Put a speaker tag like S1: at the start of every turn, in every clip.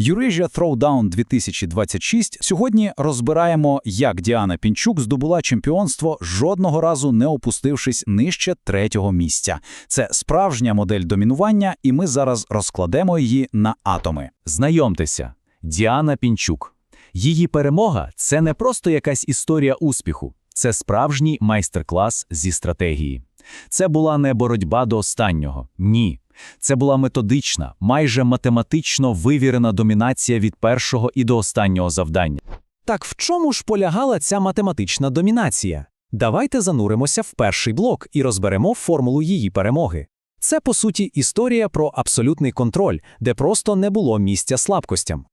S1: Eurasia Throwdown 2026 сьогодні розбираємо, як Діана Пінчук здобула чемпіонство, жодного разу не опустившись нижче третього місця. Це справжня модель домінування, і ми зараз розкладемо її на атоми.
S2: Знайомтеся, Діана Пінчук. Її перемога – це не просто якась історія успіху, це справжній майстер-клас зі стратегії. Це була не боротьба до останнього, ні. Це була методична, майже математично вивірена домінація від першого і до останнього завдання.
S3: Так в чому ж полягала ця математична домінація? Давайте зануримося в перший блок і розберемо формулу її перемоги. Це, по суті, історія про абсолютний контроль, де просто не було місця слабкостям.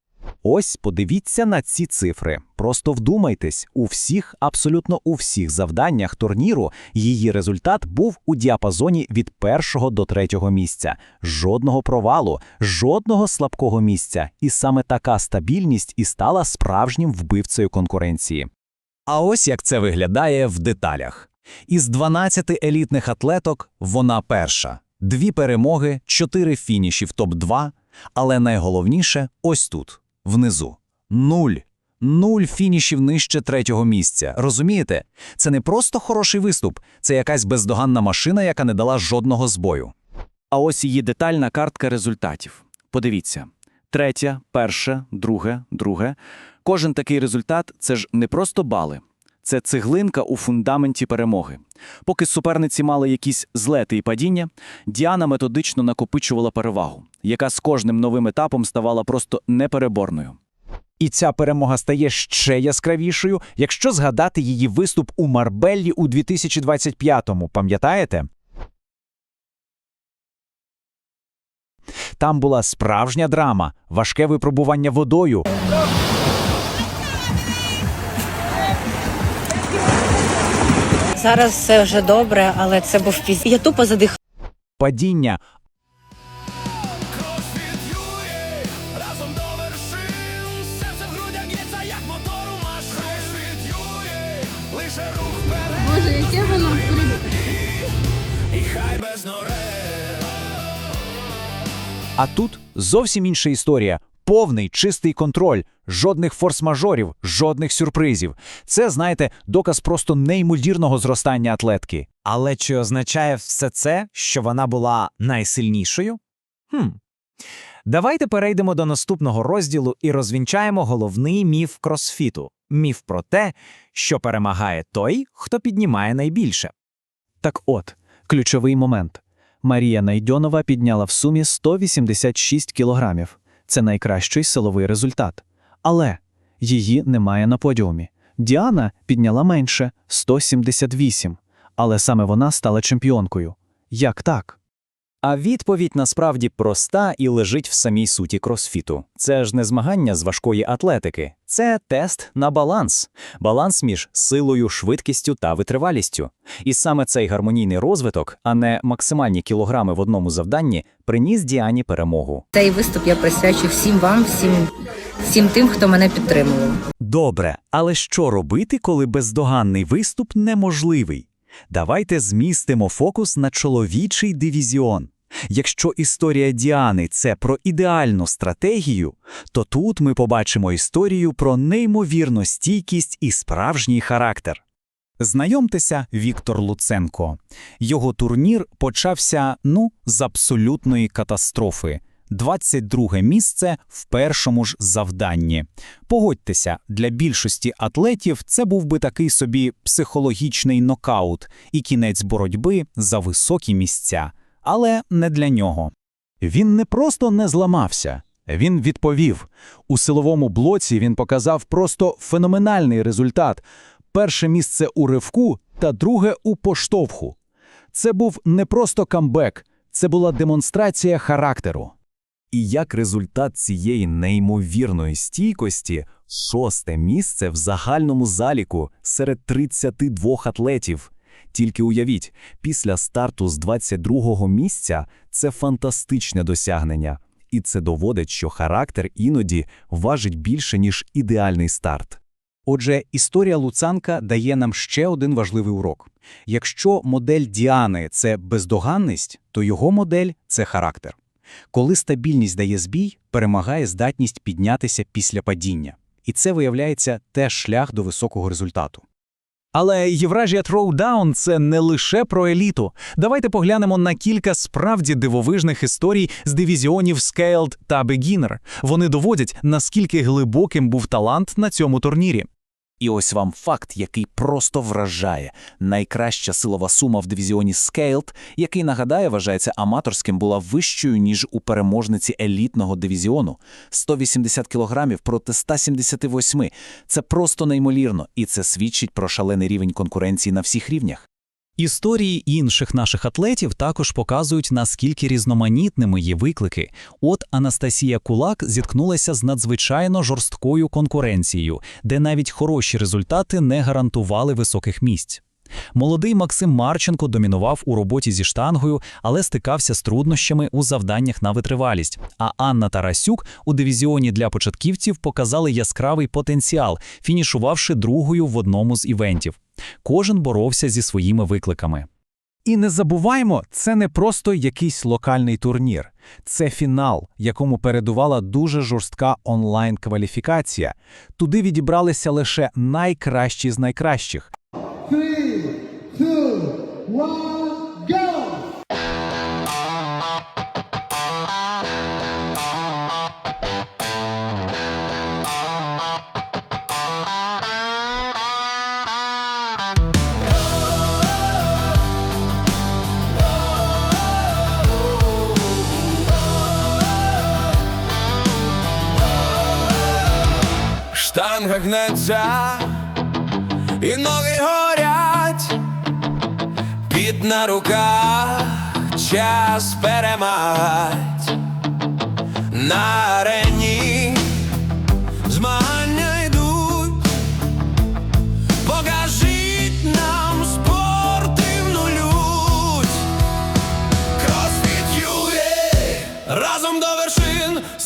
S3: Ось подивіться на ці цифри. Просто вдумайтесь, у всіх, абсолютно у всіх завданнях турніру її результат був у діапазоні від першого до третього місця. Жодного провалу, жодного слабкого місця. І саме така стабільність і стала справжнім вбивцею конкуренції. А ось як це виглядає в деталях. Із 12 елітних атлеток вона перша. Дві перемоги, чотири фініші в топ-2, але найголовніше ось тут, внизу. Нуль. Нуль фінішів нижче третього місця. Розумієте? Це не просто хороший виступ, це якась бездоганна машина, яка не дала жодного збою.
S4: А ось її детальна картка результатів. Подивіться: третя, перше, друге, друге. Кожен такий результат це ж не просто бали, це цеглинка у фундаменті перемоги. Поки суперниці мали якісь злети і падіння, Діана методично накопичувала перевагу, яка з кожним новим етапом ставала просто непереборною.
S3: І ця перемога стає ще яскравішою, якщо згадати її виступ у Марбеллі у 2025-му, пам'ятаєте? Там була справжня драма, важке випробування водою.
S5: Зараз все вже добре, але це був пізд. Я тупо задихала.
S3: падіння.
S6: Боже, яке воно.
S3: А тут зовсім інша історія. Повний чистий контроль, жодних форс-мажорів, жодних сюрпризів. Це, знаєте, доказ просто неймовірного зростання атлетки.
S7: Але чи означає все це, що вона була найсильнішою? Хм. Давайте перейдемо до наступного розділу і розвінчаємо головний міф кросфіту міф про те, що перемагає той, хто піднімає найбільше.
S3: Так от, ключовий момент. Марія Найдьонова підняла в сумі 186 кілограмів. Це найкращий силовий результат. Але її немає на подіумі. Діана підняла менше 178, але саме вона стала чемпіонкою. Як так?
S2: А відповідь насправді проста і лежить в самій суті кросфіту. Це ж не змагання з важкої атлетики, це тест на баланс, баланс між силою, швидкістю та витривалістю. І саме цей гармонійний розвиток, а не максимальні кілограми в одному завданні, приніс Діані перемогу.
S5: Цей виступ я присвячу всім вам, всім, всім тим, хто мене підтримував.
S2: Добре, але що робити, коли бездоганний виступ неможливий? Давайте змістимо фокус на чоловічий дивізіон. Якщо історія Діани це про ідеальну стратегію, то тут ми побачимо історію про неймовірну стійкість і справжній характер.
S1: Знайомтеся, Віктор Луценко. Його турнір почався, ну, з абсолютної катастрофи. 22 місце в першому ж завданні. Погодьтеся, для більшості атлетів це був би такий собі психологічний нокаут і кінець боротьби за високі місця. Але не для нього.
S3: Він не просто не зламався, він відповів. У силовому блоці він показав просто феноменальний результат: перше місце у ривку та друге у поштовху. Це був не просто камбек, це була демонстрація характеру.
S2: І як результат цієї неймовірної стійкості, шосте місце в загальному заліку серед 32 атлетів. Тільки уявіть, після старту з 22-го місця це фантастичне досягнення. І це доводить, що характер іноді важить більше, ніж ідеальний старт.
S1: Отже, історія Луцанка дає нам ще один важливий урок. Якщо модель Діани це бездоганність, то його модель це характер.
S3: Коли стабільність дає збій, перемагає здатність піднятися після падіння. І це, виявляється, теж шлях до високого результату. Але Євразія Троудаун – це не лише про еліту. Давайте поглянемо на кілька справді дивовижних історій з дивізіонів Scaled та Beginner. Вони доводять, наскільки глибоким був талант на цьому турнірі.
S2: І ось вам факт, який просто вражає. Найкраща силова сума в дивізіоні Scaled, який, нагадаю, вважається аматорським, була вищою, ніж у переможниці елітного дивізіону. 180 кілограмів проти 178. Це просто неймовірно, і це свідчить про шалений рівень конкуренції на всіх рівнях.
S1: Історії інших наших атлетів також показують, наскільки різноманітними є виклики. От Анастасія Кулак зіткнулася з надзвичайно жорсткою конкуренцією, де навіть хороші результати не гарантували високих місць. Молодий Максим Марченко домінував у роботі зі штангою, але стикався з труднощами у завданнях на витривалість. А Анна Тарасюк у дивізіоні для початківців показали яскравий потенціал, фінішувавши другою в одному з івентів. Кожен боровся зі своїми викликами.
S3: І не забуваймо, це не просто якийсь локальний турнір. Це фінал, якому передувала дуже жорстка онлайн-кваліфікація. Туди відібралися лише найкращі з найкращих.
S8: Штанга гнеться, і ноги горять, під на руках, час перемагать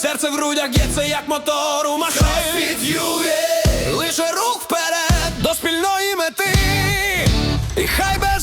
S8: серце в грудях б'ється, як мотор у машин Лише рух вперед до спільної мети, і хай бере